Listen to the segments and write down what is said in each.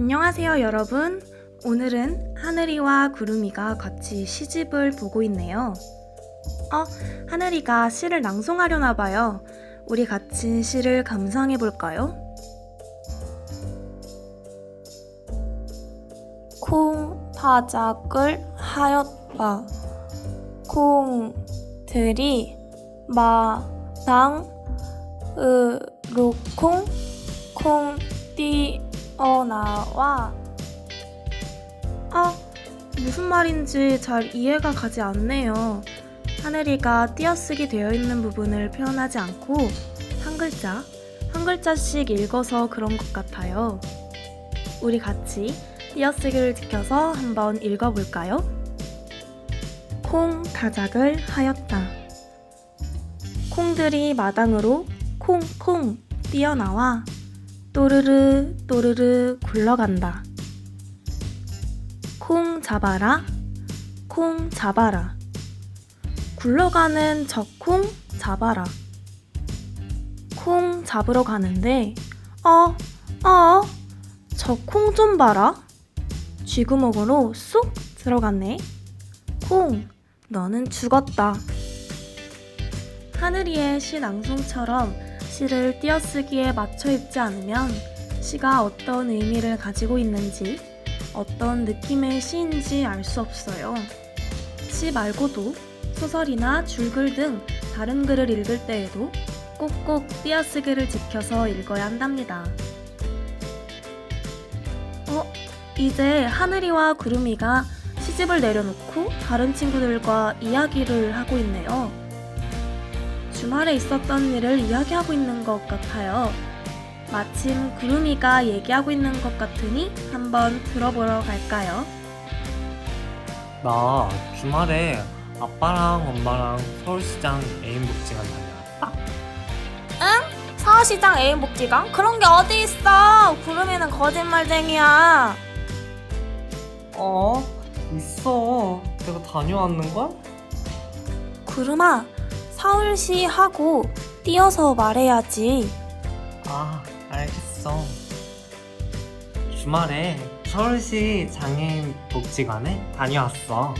안녕하세요, 여러분. 오늘은 하늘이와 구름이가 같이 시집을 보고 있네요. 어, 하늘이가 시를 낭송하려나 봐요. 우리 같이 시를 감상해 볼까요? 콩 타작을 하였다. 콩들이 마당 으로 콩 콩뛰 어 나와 아 무슨 말인지 잘 이해가 가지 않네요. 하늘이가 띄어쓰기 되어 있는 부분을 표현하지 않고 한 글자 한 글자씩 읽어서 그런 것 같아요. 우리 같이 띄어쓰기를 지켜서 한번 읽어볼까요? 콩 다작을 하였다. 콩들이 마당으로 콩콩 뛰어나와 또르르 또르르 굴러간다. 콩 잡아라, 콩 잡아라. 굴러가는 저 콩 잡아라. 콩 잡으러 가는데, 어, 어, 저 콩 좀 봐라. 쥐구멍으로 쏙 들어갔네. 콩, 너는 죽었다. 하늘이의 시 낭송처럼 시를 띄어쓰기에 맞춰 읽지 않으면 시가 어떤 의미를 가지고 있는지, 어떤 느낌의 시인지 알 수 없어요. 시 말고도 소설이나 줄글 등 다른 글을 읽을 때에도 꼭꼭 띄어쓰기를 지켜서 읽어야 한답니다. 어, 이제 하늘이와 구름이가 시집을 내려놓고 다른 친구들과 이야기를 하고 있네요. 주말에 있었던 일을 이야기하고 있는 것 같아요. 마침 구름이가 얘기하고 있는 것 같으니 한번 들어보러 갈까요? 나 주말에 아빠랑 엄마랑 서울시장 애인 복지관 다녀왔다. 서울시장 애인 복지관? 그런 게 어디 있어? 구름이는 거짓말쟁이야. 어? 있어. 내가 다녀왔는걸? 구름아, 서울시 하고 띄어서 말해야지. 아, 알겠어. 주말에 서울시 장애인 복지관에 다녀왔어.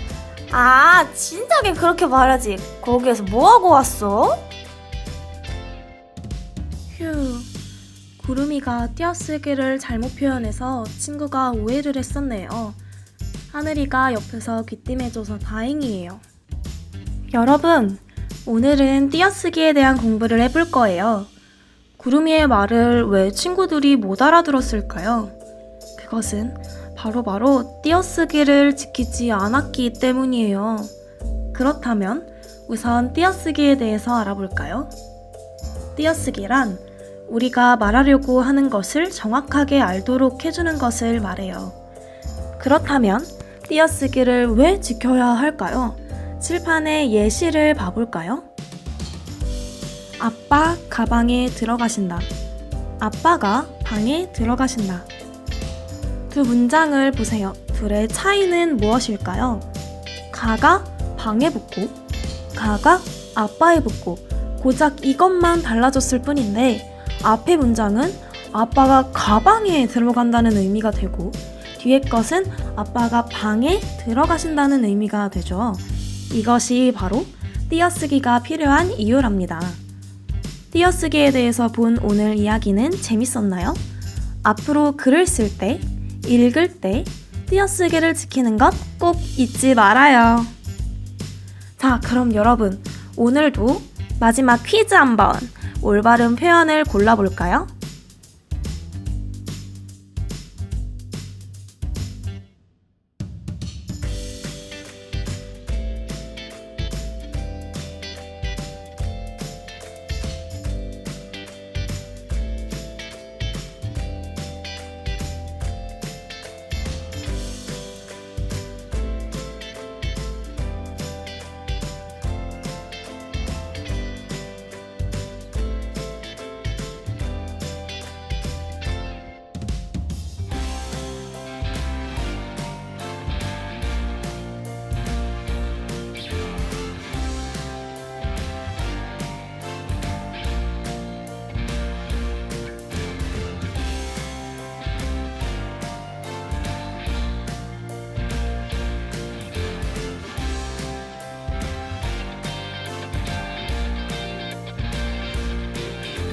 아, 진작에 그렇게 말하지. 거기에서 뭐하고 왔어? 휴, 구름이가 띄어쓰기를 잘못 표현해서 친구가 오해를 했었네요. 하늘이가 옆에서 귀띔해줘서 다행이에요. 여러분, 오늘은 띄어쓰기에 대한 공부를 해볼 거예요. 구름이의 말을 왜 친구들이 못 알아들었을까요? 그것은 바로 바로 띄어쓰기를 지키지 않았기 때문이에요. 그렇다면 우선 띄어쓰기에 대해서 알아볼까요? 띄어쓰기란 우리가 말하려고 하는 것을 정확하게 알도록 해주는 것을 말해요. 그렇다면 띄어쓰기를 왜 지켜야 할까요? 칠판의 예시를 봐볼까요? 아빠 가방에 들어가신다. 아빠가 방에 들어가신다. 두 문장을 보세요. 둘의 차이는 무엇일까요? 가가 방에 붙고, 가가 아빠에 붙고, 고작 이것만 달라졌을 뿐인데, 앞의 문장은 아빠가 가방에 들어간다는 의미가 되고, 뒤의 것은 아빠가 방에 들어가신다는 의미가 되죠. 이것이 바로 띄어쓰기가 필요한 이유랍니다. 띄어쓰기에 대해서 본 오늘 이야기는 재밌었나요? 앞으로 글을 쓸 때, 읽을 때 띄어쓰기를 지키는 것 꼭 잊지 말아요. 자, 그럼 여러분, 오늘도 마지막 퀴즈 한번 올바른 표현을 골라볼까요?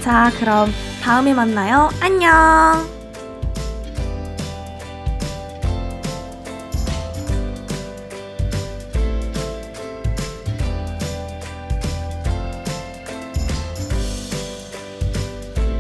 자, 그럼 다음에 만나요. 안녕!